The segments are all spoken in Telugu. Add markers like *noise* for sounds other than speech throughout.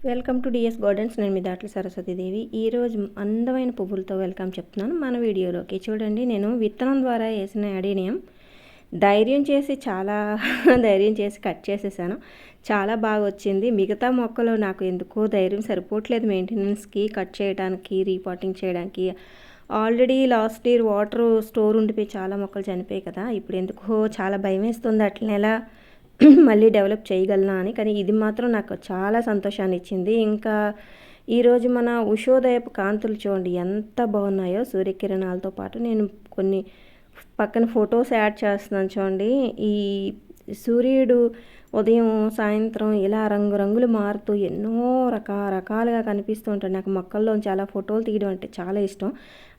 Welcome to DS gardens. నేను మీ దాట్ల సరస్వతీదేవి ఈరోజు అందమైన పువ్వులతో వెల్కమ్ చెప్తున్నాను మన వీడియోలోకి. చూడండి నేను విత్తనం ద్వారా వేసిన అడీనియం ధైర్యం చేసి చాలా *laughs* ధైర్యం చేసి కట్ చేసేసాను. చాలా బాగా వచ్చింది. మిగతా మొక్కలు నాకు ఎందుకో ధైర్యం సరిపోవట్లేదు. మెయింటెనెన్స్కి కట్ చేయడానికి రీపాటింగ్ చేయడానికి. Already last year water store ఉండిపోయి చాలా మొక్కలు చనిపోయాయి కదా. ఇప్పుడు ఎందుకో చాలా భయం వేస్తుంది. అట్లనే ఎలా మళ్ళీ డెవలప్ చేయగలనా అని. కానీ ఇది మాత్రం నాకు చాలా సంతోషాన్ని ఇచ్చింది. ఇంకా ఈరోజు మన ఉషోదయపు కాంతులు చూడండి ఎంత బాగున్నాయో సూర్యకిరణాలతో పాటు. నేను కొన్ని పక్కన ఫొటోస్ యాడ్ చేస్తున్నాను చూడండి. ఈ సూర్యుడు ఉదయం సాయంత్రం ఇలా రంగురంగులు మారుతూ ఎన్నో రకరకాలుగా కనిపిస్తూ ఉంటాడు. నాకు మొక్కల్లో చాలా ఫోటోలు తీయడం అంటే చాలా ఇష్టం.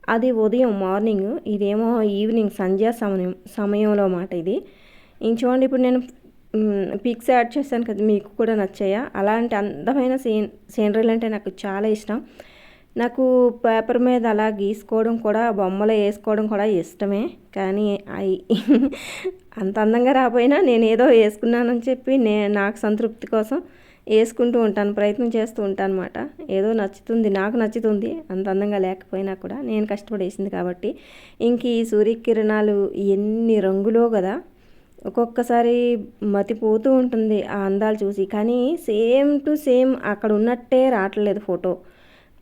అది ఉదయం మార్నింగ్ ఇదేమో ఈవినింగ్ సంధ్యా సమయం సమయంలో మాట ఇది. ఇంక చూడండి ఇప్పుడు నేను పిక్స్ యాడ్ చేశాను కదా మీకు కూడా నచ్చాయా? అలాంటి అందమైన సీన్ సీనరీలు అంటే నాకు చాలా ఇష్టం. నాకు పేపర్ మీద అలా గీసుకోవడం కూడా బొమ్మలు వేసుకోవడం కూడా ఇష్టమే. కానీ అవి అంత అందంగా రాపోయినా నేను ఏదో వేసుకున్నానని చెప్పి నే నాకు సంతృప్తి కోసం వేసుకుంటూ ఉంటాను ప్రయత్నం చేస్తూ ఉంటాను అనమాట ఏదో నచ్చుతుంది నాకు నచ్చుతుంది అంత అందంగా లేకపోయినా కూడా. నేను కష్టపడి వేసింది కాబట్టి. ఇంక ఈ సూర్యకిరణాలు ఎన్ని రంగులో కదా ఒక్కొక్కసారి మతిపోతూ ఉంటుంది ఆ అందాలు చూసి. కానీ సేమ్ టు సేమ్ అక్కడ ఉన్నట్టే రావట్లేదు ఫోటో.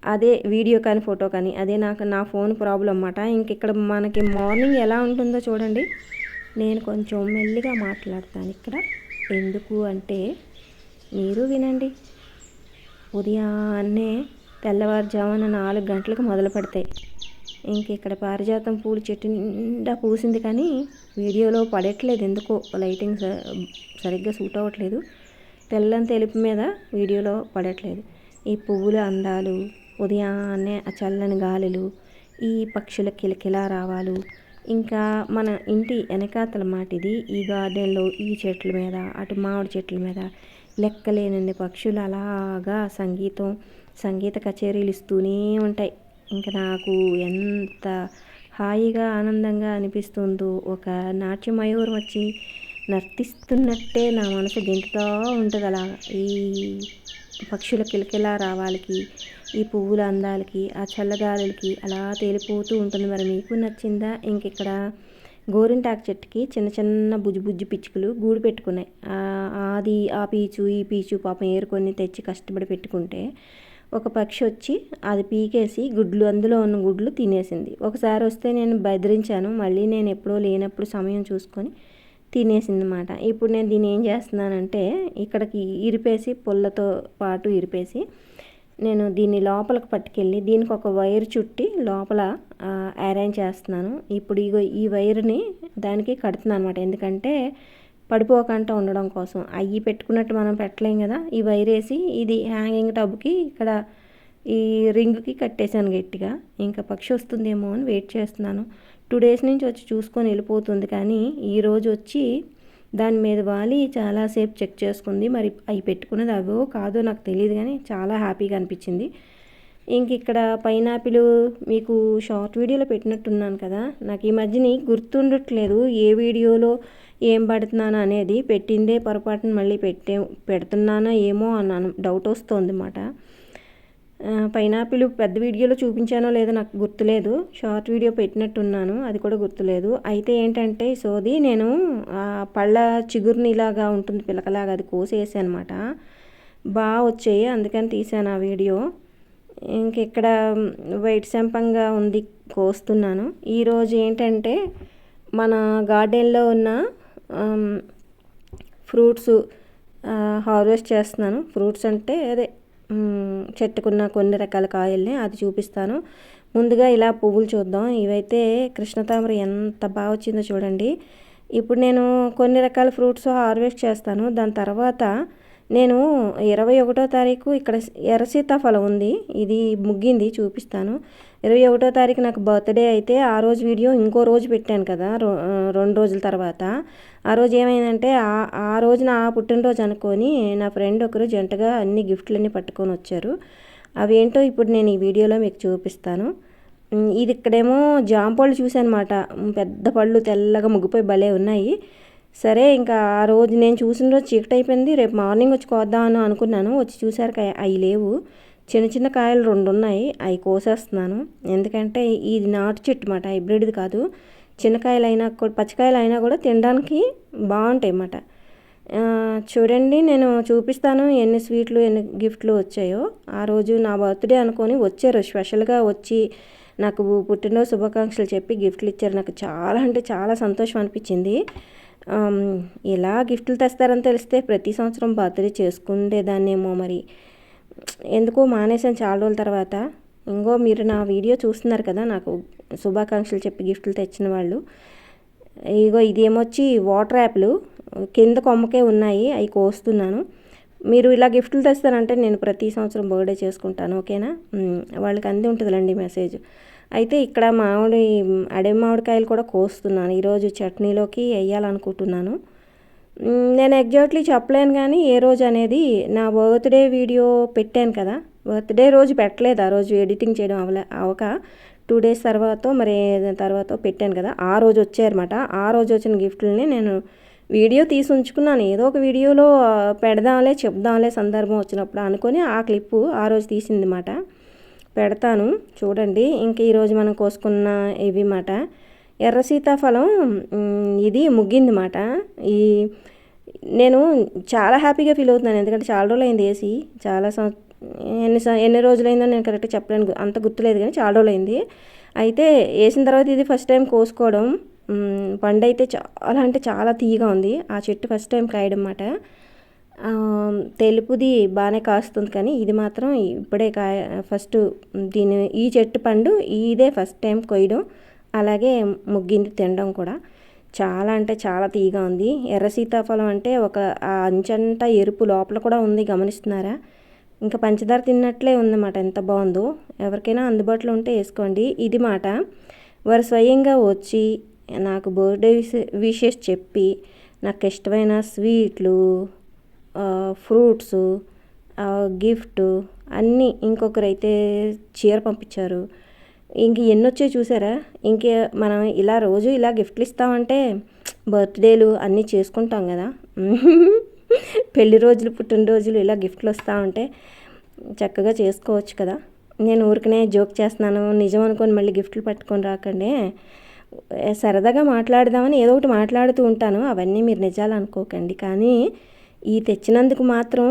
అదే వీడియో కానీ ఫోటో కానీ అదే నాకు నా ఫోన్ ప్రాబ్లం అన్నమాట. ఇంక ఇక్కడ మనకి మార్నింగ్ ఎలా ఉంటుందో చూడండి. నేను కొంచెం మెల్లిగా మాట్లాడతాను ఇక్కడ. ఎందుకు అంటే మీరు వినండి. ఉదయాన్నే తెల్లవారుజామున నాలుగు గంటలకు మొదలు పెడతాయి ఇంక ఇక్కడ పారిజాతం పూలు చెట్టు నిండా పూసింది కానీ వీడియోలో పడట్లేదు ఎందుకో లైటింగ్ సరిగ్గా సూట్ అవ్వట్లేదు. తెల్లని తెలుపు మీద వీడియోలో పడట్లేదు. ఈ పువ్వుల అందాలు ఉదయాన్నే ఆ చల్లని గాలులు ఈ పక్షుల కిలకిలా రావాలు ఇంకా మన ఇంటి వెనకాతల మాటిది ఈ గార్డెన్లో ఈ చెట్ల మీద అటు మామిడి చెట్ల మీద లెక్కలేనన్ని పక్షులు అలాగా సంగీతం సంగీత కచేరీలు ఇస్తూనే ఉంటాయి. ఇంకా నాకు ఎంత హాయిగా ఆనందంగా అనిపిస్తుందో ఒక నాట్యమయూరం వచ్చి నర్తిస్తున్నట్టే నా మనసు గెంతుతూ ఉంటుంది అలా. ఈ పక్షుల కిలకిలా రావాలకి ఈ పువ్వుల అందాలకి ఆ చల్లగాలులకి అలా తేలిపోతూ ఉంటుంది. మరి మీకు నచ్చిందా? ఇంక ఇక్కడ గోరింటాకు చెట్టుకి చిన్న చిన్న బుజ్జి బుజ్జి పిచ్చుకలు గూడు పెట్టుకున్నాయి. అది ఆ పీచు ఈ పీచు పాపం ఏరుకొని తెచ్చి కష్టపడి పెట్టుకుంటే ఒక పక్షి వచ్చి అది పీకేసి గుడ్లు అందులో ఉన్న గుడ్లు తినేసింది. ఒకసారి వస్తే నేను బెదిరించాను. మళ్ళీ నేను ఎప్పుడో లేనప్పుడు సమయం చూసుకొని తినేసింది అనమాట ఇప్పుడు నేను దీన్ని ఏం చేస్తున్నానంటే ఇక్కడికి ఇరిపేసి పుల్లతో పాటు ఇరిపేసి నేను దీన్ని లోపలికి పట్టుకెళ్ళి దీనికి ఒక వైర్ చుట్టి లోపల అరేంజ్ చేస్తున్నాను. ఇప్పుడు ఇగో ఈ వైర్ని దానికి కడుతున్నాను అనమాట ఎందుకంటే పడిపోకుండా ఉండడం కోసం. అయ్యి పెట్టుకున్నట్టు మనం పెట్టలేం కదా. ఈ వైర్ వేసి ఇది హ్యాంగింగ్ టబ్కి ఇక్కడ ఈ రింగ్కి కట్టేశాను గట్టిగా. ఇంకా పక్షి వస్తుందేమో అని వెయిట్ చేస్తున్నాను. టూ డేస్ నుంచి వచ్చి చూసుకొని వెళ్ళిపోతుంది కానీ ఈరోజు వచ్చి దాని మీద వాలి చాలాసేపు చెక్ చేసుకుంది. మరి అవి పెట్టుకున్నది అవో కాదో నాకు తెలియదు కానీ చాలా హ్యాపీగా అనిపించింది. ఇంక ఇక్కడ పైనాపిల్ మీకు షార్ట్ వీడియోలో పెట్టినట్టున్నాను కదా. నాకు ఈ మధ్యని గుర్తుండట్లేదు ఏ వీడియోలో ఏం పడుతున్నాను అనేది పెట్టిందే పొరపాటున మళ్ళీ పెట్టే పెడుతున్నానో ఏమో అన్నాను డౌట్ వస్తుంది అన్నమాట పైనాపిల్ పెద్ద వీడియోలో చూపించానో లేదో నాకు గుర్తులేదు. షార్ట్ వీడియో పెట్టినట్టున్నాను అది కూడా గుర్తులేదు. అయితే ఏంటంటే సోది నేను పళ్ళ చిగురుని ఇలాగా ఉంటుంది పిలకలాగా అది కోసేసాను అనమాట బాగా వచ్చాయి అందుకని తీసాను ఆ వీడియో. ఇంకెక్కడ వైట్ సంపంగా ఉంది కోస్తున్నాను. ఈరోజు ఏంటంటే మన గార్డెన్లో ఉన్న ఫ్రూట్స్ హార్వెస్ట్ చేస్తున్నాను. ఫ్రూట్స్ అంటే అదే చెట్టుకున్న కొన్ని రకాల కాయల్ని అది చూపిస్తాను. ముందుగా ఇలా పువ్వులు చూద్దాం. ఇవైతే కృష్ణతామర ఎంత బాగా వచ్చిందో చూడండి. ఇప్పుడు నేను కొన్ని రకాల ఫ్రూట్స్ హార్వెస్ట్ చేస్తాను. దాని తర్వాత నేను ఇరవై ఒకటో తారీఖు ఇక్కడ ఎర్ర సీతాఫలం ఉంది. ఇది ముగ్గింది చూపిస్తాను. ఇరవై ఒకటో తారీఖు నాకు బర్త్డే అయితే ఆ రోజు వీడియో ఇంకో రోజు పెట్టాను కదా రెండు రోజుల తర్వాత. ఆ రోజు ఏమైందంటే ఆ రోజు నా పుట్టినరోజు అనుకొని నా ఫ్రెండ్ ఒకరు జంటగా అన్ని గిఫ్ట్లన్నీ పట్టుకొని వచ్చారు. అవి ఏంటో ఇప్పుడు నేను ఈ వీడియోలో మీకు చూపిస్తాను. ఇది ఇక్కడేమో జాంపళ్ళు చూసానమాట పెద్ద పళ్ళు తెల్లగా ముగ్గిపోయి భలే ఉన్నాయి. సరే ఇంకా ఆ రోజు నేను చూసిన రోజు చీకటి అయిపోయింది రేపు మార్నింగ్ వచ్చి కోద్దామని అనుకున్నాను. వచ్చి చూసారు అవి లేవు. చిన్న చిన్న కాయలు రెండు ఉన్నాయి అవి కోసేస్తున్నాను. ఎందుకంటే ఇది నాటు చెట్టు మాట. హైబ్రిడ్ది కాదు. చిన్న కాయలు అయినా కూడా పచ్చికాయలు అయినా కూడా తినడానికి బాగుంటాయి అన్నమాట చూడండి. నేను చూపిస్తాను ఎన్ని స్వీట్లు ఎన్ని గిఫ్ట్లు వచ్చాయో. ఆ రోజు నా బర్త్డే అనుకొని వచ్చారు. స్పెషల్గా వచ్చి నాకు పుట్టినరోజు శుభాకాంక్షలు చెప్పి గిఫ్ట్లు ఇచ్చారు. నాకు చాలా అంటే చాలా సంతోషం అనిపించింది. ఇలా గిఫ్ట్లు తెస్తారని తెలిస్తే ప్రతి సంవత్సరం బర్త్డే చేసుకుండేదాన్నేమో మరి. ఎందుకో మానేసాను చాలా రోజుల తర్వాత. ఇంకో మీరు నా వీడియో చూస్తున్నారు కదా నాకు శుభాకాంక్షలు చెప్పి గిఫ్ట్లు తెచ్చిన వాళ్ళు. ఇగో ఇదేమొచ్చి వాటర్ యాప్లు కింద కొమ్మకే ఉన్నాయి అవి కోస్తున్నాను. మీరు ఇలా గిఫ్ట్లు తెస్తారంటే నేను ప్రతి సంవత్సరం బర్త్డే చేసుకుంటాను ఓకేనా? వాళ్ళకి అంది ఉంటుందిలేండి మెసేజ్. అయితే ఇక్కడ మామిడి అడవి మామిడికాయలు కూడా కోస్తున్నాను. ఈరోజు చట్నీలోకి వేయాలనుకుంటున్నాను. నేను ఎగ్జాక్ట్లీ చెప్పలేను కానీ ఏ రోజు అనేది నా బర్త్డే వీడియో పెట్టాను కదా. బర్త్డే రోజు పెట్టలేదు ఆ రోజు ఎడిటింగ్ చేయడం అవలే అవక. టూ డేస్ తర్వాత మరి తర్వాత పెట్టాను కదా. ఆ రోజు వచ్చాయన్నమాట ఆ రోజు వచ్చిన గిఫ్ట్లని నేను వీడియో తీసి ఉంచుకున్నాను. ఏదో ఒక వీడియోలో పెడదాంలే చెప్దాంలే సందర్భం వచ్చినప్పుడు అనుకొని ఆ క్లిప్పు ఆ రోజు తీసింది మాట పెడతాను చూడండి. ఇంక ఈరోజు మనం కోసుకున్న ఇవి మాట ఎర్ర సీతాఫలం ఇది ముగ్గింది మాట ఈ నేను చాలా హ్యాపీగా ఫీల్ అవుతున్నాను. ఎందుకంటే చాలా రోజులు అయింది వేసి చాలా ఎన్ని ఎన్ని రోజులైందో నేను కరెక్ట్గా చెప్పలేను. అంత గుర్తులేదు కానీ చాలా రోజులు అయింది అయితే వేసిన తర్వాత ఇది ఫస్ట్ టైం కోసుకోవడం పండు అయితే చాలా అంటే చాలా తీయగా ఉంది. ఆ చెట్టు ఫస్ట్ టైం కాయడం అన్నమాట. తెలుపుది బాగానే కాస్తుంది కానీ ఇది మాత్రం ఇప్పుడే కాయ ఫస్ట్ దీని ఈ చెట్టు పండు ఇదే ఫస్ట్ టైం కొయ్యడం. అలాగే ముగ్గింది తినడం కూడా చాలా అంటే చాలా తీగా ఉంది. ఎర్ర సీతాఫలం అంటే ఒక అంచంటా ఎరుపు లోపల కూడా ఉంది గమనిస్తున్నారా? ఇంకా పంచదార తిన్నట్లే ఉందన్నమాట ఎంత బాగుందో. ఎవరికైనా అందుబాటులో ఉంటే వేసుకోండి. ఇది మాట వారు స్వయంగా వచ్చి నాకు బర్త్డే విషెస్ చెప్పి నాకు ఇష్టమైన స్వీట్లు ఫ్రూట్స్ గిఫ్ట్ అన్నీ ఇంకొకరైతే చీర పంపించారు. ఇంక ఎన్ని వచ్చాయి చూసారా? ఇంకే మనం ఇలా రోజు ఇలా గిఫ్ట్లు ఇస్తామంటే బర్త్డేలు అన్నీ చేసుకుంటాం కదా. *laughs* పెళ్ళి రోజులు పుట్టినరోజులు ఇలా గిఫ్ట్లు వస్తూ ఉంటే చక్కగా చేసుకోవచ్చు కదా. నేను ఊరికనే జోక్ చేస్తున్నాను నిజం అనుకొని మళ్ళీ గిఫ్ట్లు పట్టుకొని రాకండి. సరదాగా మాట్లాడదామని ఏదో ఒకటి మాట్లాడుతూ ఉంటాను. అవన్నీ మీరు నిజాలు అనుకోకండి. కానీ ఈ తెచ్చినందుకు మాత్రం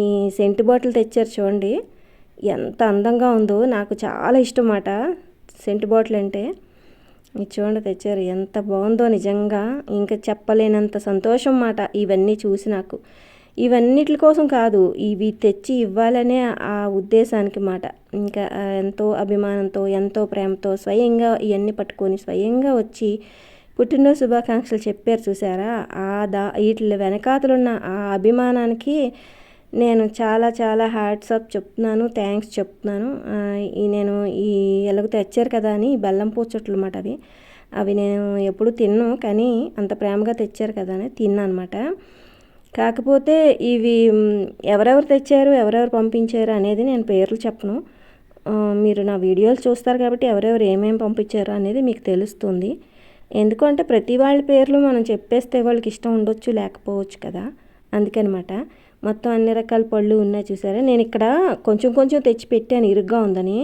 ఈ సెంటు బాటిల్ తెచ్చారు చూడండి. ఎంత అందంగా ఉందో నాకు చాలా ఇష్టం అన్నమాట సెంట్ బాటిల్ అంటే చూడండి తెచ్చారు ఎంత బాగుందో నిజంగా. ఇంకా చెప్పలేనంత సంతోషం మాట ఇవన్నీ చూసి నాకు. ఇవన్నిటి కోసం కాదు ఇవి తెచ్చి ఇవ్వాలనే ఆ ఉద్దేశానికి మాట ఇంకా ఎంతో అభిమానంతో ఎంతో ప్రేమతో స్వయంగా ఇవన్నీ పట్టుకొని స్వయంగా వచ్చి పుట్టినరోజు శుభాకాంక్షలు చెప్పారు చూసారా? ఆ దా వీటి వెనకాతలున్న ఆ అభిమానానికి నేను చాలా చాలా హ్యాట్సప్ చెప్తున్నాను థ్యాంక్స్ చెప్తున్నాను. నేను ఈ ఎలాగో తెచ్చారు కదా అని బెల్లం పూచట్లు అన్నమాట అవి. అవి నేను ఎప్పుడు తిన్ను కానీ అంత ప్రేమగా తెచ్చారు కదా అని తిన్నా అనమాట కాకపోతే ఇవి ఎవరెవరు తెచ్చారు ఎవరెవరు పంపించారు అనేది నేను పేర్లు చెప్పను. మీరు నా వీడియోలు చూస్తారు కాబట్టి ఎవరెవరు ఏమేమి పంపించారు అనేది మీకు తెలుస్తుంది. ఎందుకంటే ప్రతి వాళ్ళ పేర్లు మనం చెప్పేస్తే వాళ్ళకి ఇష్టం ఉండొచ్చు లేకపోవచ్చు కదా. అందుకనమాట. మొత్తం అన్ని రకాల పళ్ళు ఉన్నాయి చూసారా? నేను ఇక్కడ కొంచెం కొంచెం తెచ్చి పెట్టాను ఇరుగ్గా ఉందని.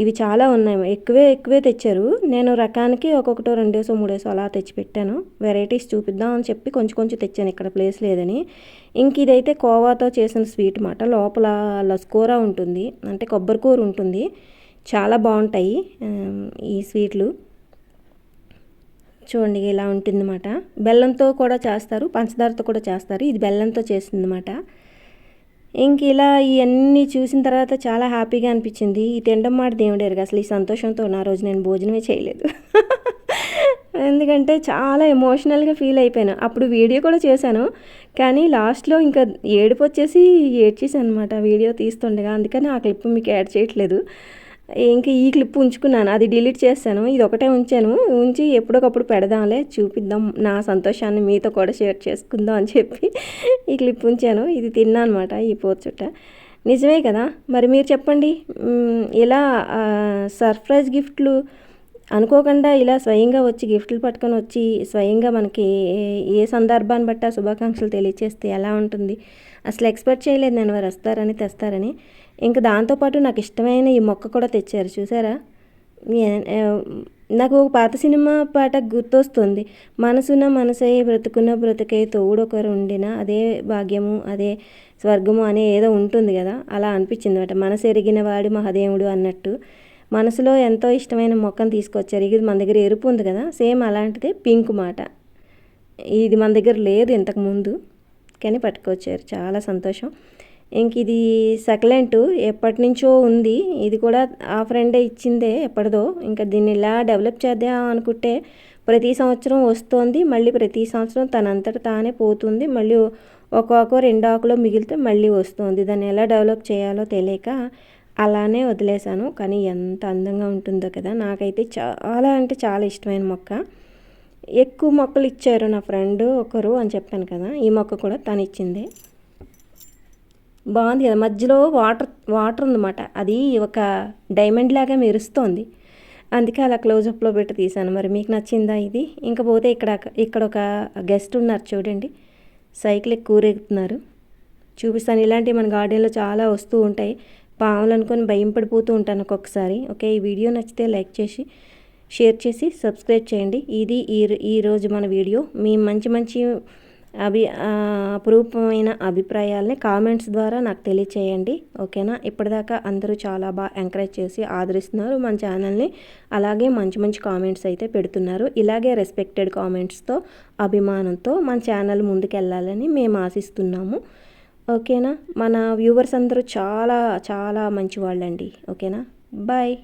ఇవి చాలా ఉన్నాయి ఎక్కువే ఎక్కువే తెచ్చారు. నేను రకానికి ఒక్కొక్కటో రెండేసో మూడేసో అలా తెచ్చి పెట్టాను. వెరైటీస్ చూపిద్దాం అని చెప్పి కొంచెం కొంచెం తెచ్చాను ఇక్కడ ప్లేస్ లేదని. ఇంక ఇదైతే కోవాతో చేసిన స్వీట్ మాట. లోపల లస్కూర ఉంటుంది అంటే కొబ్బరి కూర ఉంటుంది. చాలా బాగుంటాయి ఈ స్వీట్లు చూడండి ఇలా ఉంటుందన్నమాట. బెల్లంతో కూడా చేస్తారు పంచదారతో కూడా చేస్తారు. ఇది బెల్లంతో చేసిందన్నమాట. ఇంక ఇలా ఇవన్నీ చూసిన తర్వాత చాలా హ్యాపీగా అనిపించింది. ఈ తినడం మాట దేవుడేరు అసలు ఈ సంతోషంతో నా రోజు నేను భోజనమే చేయలేదు. *laughs* ఎందుకంటే చాలా ఎమోషనల్గా ఫీల్ అయిపోయాను. అప్పుడు వీడియో కూడా చేశాను. కానీ లాస్ట్లో ఇంకా ఏడుపు వచ్చేసి ఏడ్చేసాను అనమాట వీడియో తీస్తుండగా. అందుకని ఆ క్లిప్ మీకు యాడ్ చేయట్లేదు. ఇంకా ఈ క్లిప్ ఉంచుకున్నాను. అది డిలీట్ చేస్తాను. ఇది ఒకటే ఉంచాను. ఉంచి ఎప్పుడొకప్పుడు పెడదాంలే చూపిద్దాం నా సంతోషాన్ని మీతో కూడా షేర్ చేసుకుందాం అని చెప్పి ఈ క్లిప్ ఉంచాను. ఇది తిన్నా అనమాట ఈ పోర్చుట్ట నిజమే కదా? మరి మీరు చెప్పండి. ఇలా సర్ప్రైజ్ గిఫ్ట్లు అనుకోకుండా ఇలా స్వయంగా వచ్చి గిఫ్ట్లు పట్టుకొని వచ్చి స్వయంగా మనకి ఏ- ఏ సందర్భాన్ని బట్టి ఆ శుభాకాంక్షలు తెలియచేస్తే ఎలా ఉంటుంది? అసలు ఎక్స్పెక్ట్ చేయలేదు నేను వారు వస్తారని తెస్తారని. ఇంకా దాంతోపాటు నాకు ఇష్టమైన ఈ మొక్క కూడా తెచ్చారు చూసారా? నాకు ఒక పాత సినిమా పాట గుర్తొస్తుంది. మనసున మనసే బ్రతుకున్న బ్రతుకే తోడొకరు ఉండిన అదే భాగ్యము అదే స్వర్గము అనే ఏదో ఉంటుంది కదా అలా అనిపించింది అనమాట మనసు ఎరిగిన వాడు మహదేవుడు అన్నట్టు. మనసులో ఎంతో ఇష్టమైన మొక్కను తీసుకొచ్చారు. ఇది మన దగ్గర ఎరుపు ఉంది కదా సేమ్ అలాంటిదే పింక్ మాట. ఇది మన దగ్గర లేదు ఇంతకుముందు కానీ పట్టుకొచ్చారు. చాలా సంతోషం. ఇంక ఇది సక్లెంట్ ఎప్పటి నుంచో ఉంది. ఇది కూడా ఆ ఫ్రెండే ఇచ్చిందే ఎప్పటిదో. ఇంకా దీన్ని ఇలా డెవలప్ చేద్దాం అనుకుంటే ప్రతి సంవత్సరం వస్తోంది. మళ్ళీ ప్రతి సంవత్సరం తనంతట తానే పోతుంది. మళ్ళీ ఒక ఆకు రెండు ఆకులో మిగిలితే మళ్ళీ వస్తుంది. దాన్ని ఎలా డెవలప్ చేయాలో తెలియక అలానే వదిలేశాను. కానీ ఎంత అందంగా ఉంటుందో కదా. నాకైతే చాలా అంటే చాలా ఇష్టమైన మొక్క. ఎక్కువ మొక్కలు ఇచ్చారు నా ఫ్రెండ్ ఒకరు అని చెప్పాను కదా ఈ మొక్క కూడా తను ఇచ్చిందే. బాగుంది కదా మధ్యలో వాటర్ వాటర్ ఉందన్నమాట. అది ఒక డైమండ్ లాగా మెరుస్తోంది. అందుకే అలా క్లోజప్లో పెట్టి తీసాను మరి మీకు నచ్చిందా ఇది? ఇంకపోతే ఇక్కడ ఇక్కడ ఒక గెస్ట్ ఉన్నారు చూడండి. సైకిల్ ఎక్కువ చూపిస్తాను. ఇలాంటివి మన గార్డెన్లో చాలా వస్తూ ఉంటాయి. పాములు అనుకొని భయం పడిపోతూ ఉంటాను ఒక్కొక్కసారి. ఓకే ఈ వీడియో నచ్చితే లైక్ చేసి షేర్ చేసి సబ్స్క్రైబ్ చేయండి. ఇది ఈ ఈరోజు మన వీడియో. మీ మంచి మంచి అభి అపురూపమైన అభిప్రాయాల్ని కామెంట్స్ ద్వారా నాకు తెలియచేయండి. ఓకేనా? ఇప్పటిదాకా అందరూ చాలా బాగా ఎంకరేజ్ చేసి ఆదరిస్తున్నారు మన ఛానల్ని. అలాగే మంచి మంచి కామెంట్స్ అయితే పెడుతున్నారు. ఇలాగే రెస్పెక్టెడ్ కామెంట్స్తో అభిమానంతో మన ఛానల్ ముందుకెళ్ళాలని మేము ఆశిస్తున్నాము. ఓకేనా? మన వ్యూవర్స్ అందరూ చాలా చాలా మంచి వాళ్ళండి ఓకేనా? బాయ్.